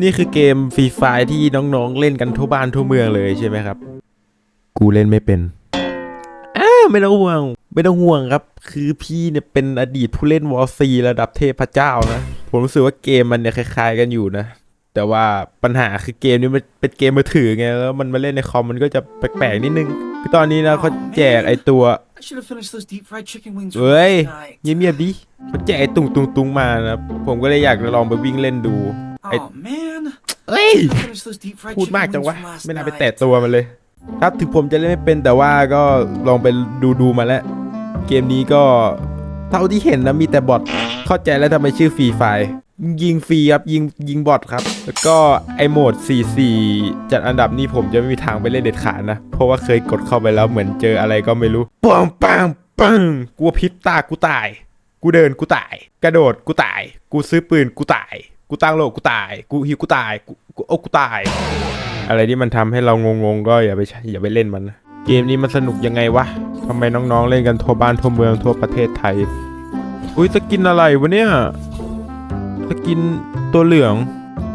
นี่คือเกมฟรีไฟที่น้องๆเล่นกันทั่วบ้านทั่วเมืองเลยใช่ไหมครับ กูเล่นไม่เป็นอ้าไม่ต้องห่วง ไม่ต้องห่วงครับ คือพี่เนี่ยเป็นอดีตผู้เล่นวอลซีระดับเทพเจ้านะ ผมรู้สึกว่าเกมมันเนี่ยคล้ายๆกันอยู่นะ แต่ว่าปัญหาคือเกมนี้มันเป็นเกมมือถือไง แล้วมันมาเล่นในคอมมันก็จะแปลกๆนิดนึงคือตอนนี้นะเขาแจกไอตัว I should have finished those deep fried chicken wings เฮ้ย tonight. เงียบๆดิเขาแจกไอตุงตุงตุงมานะผมก็เลยอยากจะลองไปวิ่งเล่นดูไอ้ Oh man. เอ้ย I finished those deep fried พูด chicken มากจัง wings วะ from last ไม่น่าไป night. แตะตัวมันเลย ครับถึงผมจะเล่นไม่เป็นแต่ว่าก็ลองไปดูดูมาแล้ว เกมนี้ก็เท่าที่เห็นนะมีแต่บอท เข้าใจแล้วทำไมชื่อฟรีไฟยิงฟรีครับยิงยิงบอทครับ แล้วก็ไอโหมด 44 จัดอันดับนี้ผมจะไม่มีทางไปเล่นเด็ดขาดนะ เพราะว่าเคยกดเข้าไปแล้วเหมือนเจออะไรก็ไม่รู้ปังปังปังกูพริบตากูตาย กูเดินกูตาย กระโดดกูตาย กูซื้อปืนกูตาย กูตั้งโลกกูตาย กูหิวกูตายกูกูโอ้กูตาย อะไรที่มันทำให้เรางงๆก็อย่าไปใช้อย่าไปเล่นมันนะเกมนี้มันสนุกยังไงวะทำไมน้องๆเล่นกันทั่วบ้านทั่วเมืองทั่วประเทศไทย อุ้ยสกินอะไรวะเนี่ยสกินตัวเหลือง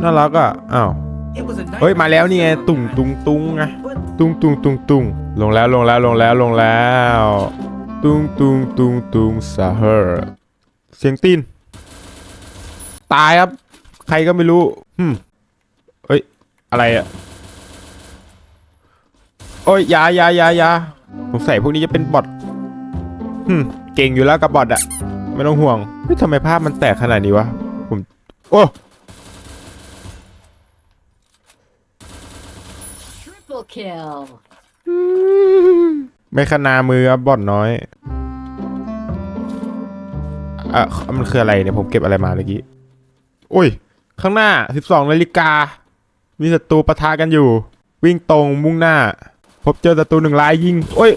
น่ารักอะอ้าวเฮ้ยมาแล้วนี่ไงตุ่งตุงตุงไงตุงตุงตุงตุงลงแล้วลงแล้วลงแล้วลงแล้วตุงตุงตุงตุงซาเฮอร์เสียงตีนตายครับ ใครก็ไม่รู้ฮึมเอ้ย อะไรอะโอ้ยอยาอยาอยาอยาสงสัยพวกนี้จะเป็นบอทฮึมเก่งอยู่แล้วกับบอทอะไม่ต้องห่วงเฮ้ยทำไมภาพมันแตกขนาดนี้วะ ผม โอ้ Triple kill. ไม่ขนามือครับบอทน้อยอะมันคืออะไรเนี่ยผมเก็บอะไรมาเมื่อกี้โอ้ย ข้างหน้า 12นาฬิกา มีศัตรูปะทะกันอยู่ วิ่งตรงมุ่งหน้า พบเจอศัตรูหนึ่งรายยิง โอ้ย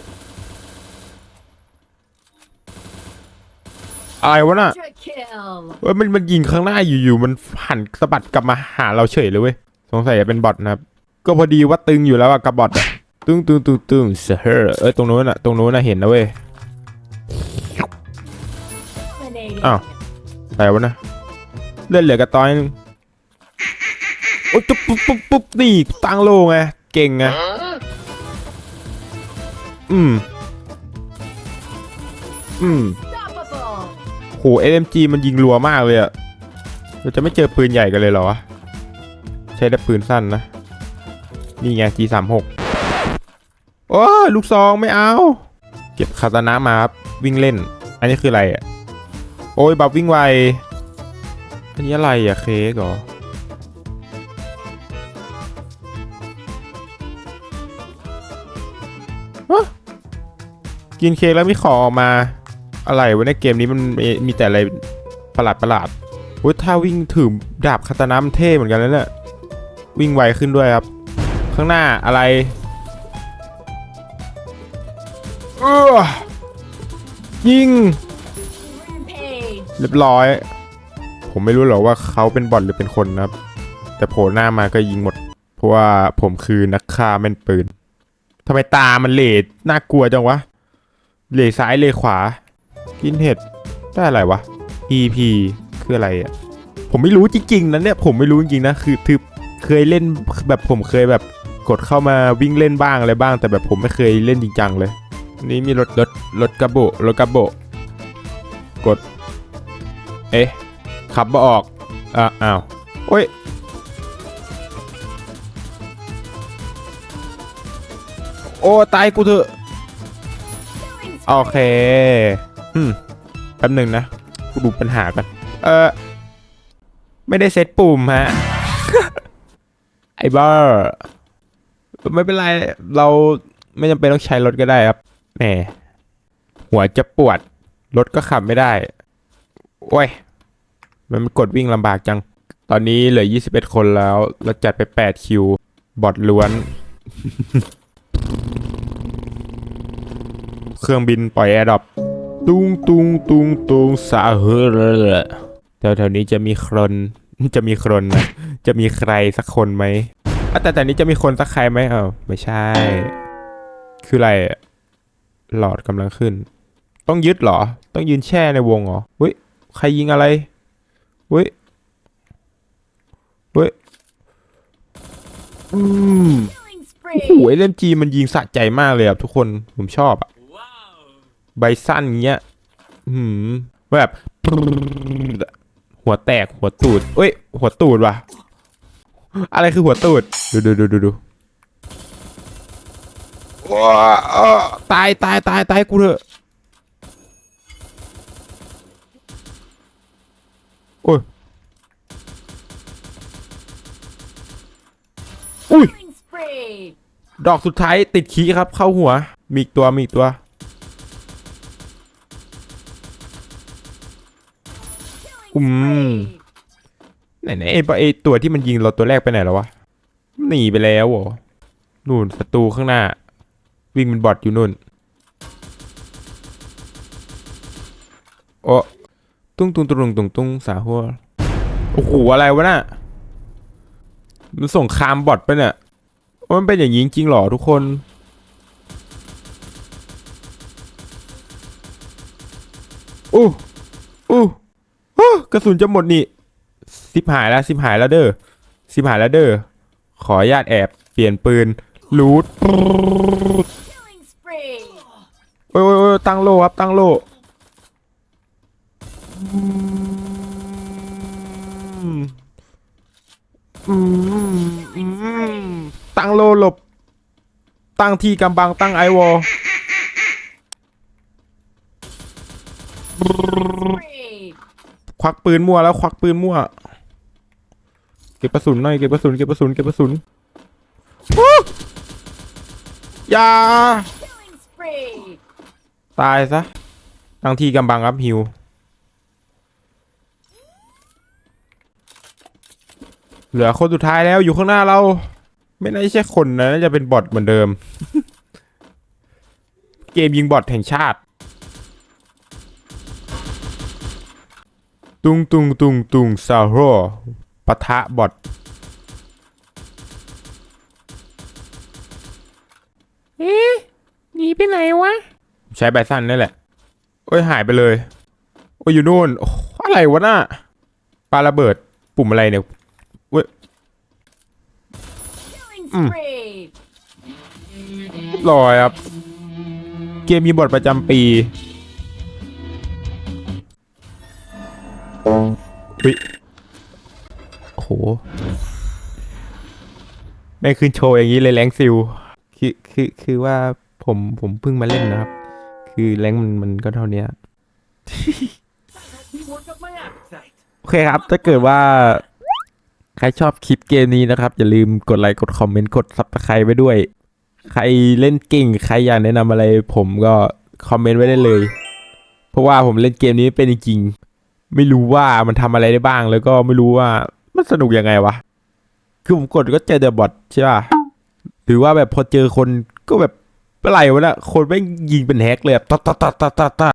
อะไรวะน่ะ Extra kill. เว้ยมันมันยิงข้างหน้าอยู่ๆมันหันสะบัดกลับมาหาเราเฉยเลยเว้ย สงสัยจะเป็นบอทนะครับ ก็พอดีว่าตึงอยู่แล้วอะกับบอทอะตึงตึงตึงตึงเซอร์เอ้ยตรงโน้นอะตรงโน้นอะเห็นนะเว้ย Dominating. อ้าวอะไรวะนะเลือดเหลือกระต้อยนึง โอ้ยจุ๊บปุ๊บปุ๊บปุ๊บนี่ตั้งโลไงเก่งไงอืม อืม Unstoppable. โห SMG มันยิงรัวมากเลยอะเราจะไม่เจอปืนใหญ่กันเลยเหรอวะใช้แต่ปืนสั้นนะ นี่ไง G36 โอ้ยลูกซองไม่เอา เก็บคาตานะมาครับ วิ่งเล่น อันนี้คืออะไรอะโอ้ย บับวิ่งไว อันนี้อะไรอะเค้กเหรอ กินเค้กแล้วมีของออกมาอะไรวะในเกมนี้มันมีมีแต่อะไรประหลาดประหลาดโอ้ยถ้าวิ่งถือดาบคาตานะมันเท่เหมือนกันแล้วเนี่ยวิ่งไวขึ้นด้วยครับ ข้างหน้าอะไรเออยิง Rampage. เรียบร้อย ผมไม่รู้หรอกว่าเขาเป็นบอทหรือเป็นคนนะครับ แต่โผล่หน้ามาก็ยิงหมด เพราะว่าผมคือนักฆ่าแม่นปืนทำไมตามันเหลดน่ากลัวจังวะ เหลซ้ายเหลขวา กินเห็ดได้อะไรวะ EP คืออะไรอะ ผมไม่รู้จริงๆนะเนี่ยผมไม่รู้จริงๆนะคือคือเคยเล่นแบบผมเคยแบบกดเข้ามาวิ่งเล่นบ้างอะไรบ้าง แต่แบบผมไม่เคยเล่นจริงจังเลย นี่มีรถรถรถกระโบรถกระโบกด เอ๊ะขับมาออกอะอ้าวโอ้ยโอ้ตายกูเถอะ โอเคอืมแป๊บหนึ่งนะกูดูปัญหากันเออไม่ได้เซตปุ่มฮะ ไอ้บ้าไม่เป็นไร เราไม่จำเป็นต้องใช้รถก็ได้ครับแหมหัวจะปวด รถก็ขับไม่ได้ โอ้ย มันกดวิ่งลำบากจัง ตอนนี้เหลือ 21 คนแล้ว เราจัดไป 8 คิว บอทล้วน เค รื่องบินปล่อยแอร์ดรอปตุงตุงตุงตุงสาเฮอแถวแถวนี้จะมีคนจะมีคนนะจะมีใครสักคนไหมอะแต่แต่นี้จะมีคนสักใครไหมเออไม่ใช่ คืออะไรอะหลอดกำลังขึ้น ต้องยึดเหรอ ต้องยืนแช่ในวงเหรอเฮ้ยใครยิงอะไรเฮ้ยเฮ้ยอืมโอ้โหเล่มจีมันยิงสะใจมากเลยอะทุกคนผมชอบอะ ใบสั้นเงี้ยอืมแบบ หัวแตกหัวตูดเอ้ย หัวตูดว่ะ อะไรคือหัวตูด ดูดูดูดูดูว้าอ้อตายตายตายตายกูเถอะโอ้ยอุ้ย Killing spree. ดอกสุดท้ายติดขี้ครับ เข้าหัว มีอีกตัวมีอีกตัว Killing Um. spree. ไหนไหนไอ้ปะไอ้ตัวที่มันยิงเราตัวแรกไปไหนแล้ววะหนีไปแล้วเหรอนู่นศัตรูข้างหน้า วิ่งเป็นบอทอยู่นู่นโอ้ตุ้งตุ้งตุ้งตุ้งตุ้งสาหัวโอ้โหอะไรวะน่ะมันส่งคามบอทไปเนี่ยมันเป็นอย่างนี้จริงหรอทุกคนอู้อู้ กระสุนจะหมดนี่สิบหายแล้วสิบหายแล้วเด้อสิบหายแล้วเด้อขออนุญาตแอบเปลี่ยนปืนรูดโอ้ยโอ้ยโอ้ยตั้งโลครับตั้งโลตั้งโลหลบ ตั้งที่กำบังตั้งไอวอล ควักปืนมั่วแล้วควักปืนมั่ว เก็บกระสุนหน่อยเก็บกระสุนเก็บกระสุนเก็บกระสุนอย่าตายซะตั้งที่กำบังครับฮิวเหลือคนสุดท้ายแล้วอยู่ข้างหน้าเรา ไม่น่าใช่คนนะน่าจะเป็นบอทเหมือนเดิม เกมยิงบอทแห่งชาติ ตุงตุงตุงตุงซาโรปะทะบอทเอ๊ะหนีไปไหนวะ ใช้ใบสั้นนี่แหละ โอ้ยหายไปเลย โอ้ยอยู่นู่นโอ้อะไรวะน่ะปาระเบิดปุ่มอะไรเนี่ยเว้ย Killing Mm. spree. ลอยครับ เกมมีบทประจำปี แม่งขึ้นโชว์อย่างนี้เลยแรงซิลคือคือคือว่าผมผมเพิ่งมาเล่นนะครับ คือแรงมันมันก็เท่านี้โอเคครับ ถ้าเกิดว่า ใครชอบคลิปเกมนี้นะครับ อย่าลืมกดไลค์กดคอมเมนต์กดซับสไครต์ไว้ด้วย ใครเล่นเก่ง ใครอยากแนะนำอะไร ผมก็คอมเมนต์ไว้ได้เลย เพราะว่าผมเล่นเกมนี้ไม่เป็นจริง ไม่รู้ว่ามันทำอะไรได้บ้างแล้วก็ไม่รู้ว่า มันสนุกยังไงวะ คือผมกดก็เจอแต่บอทใช่ป่ะ หรือว่าแบบพอเจอคนก็แบบอะไรวะน่ะคนไม่งยิงเป็นแฮกเลยอะตะตะตะตะตะตะ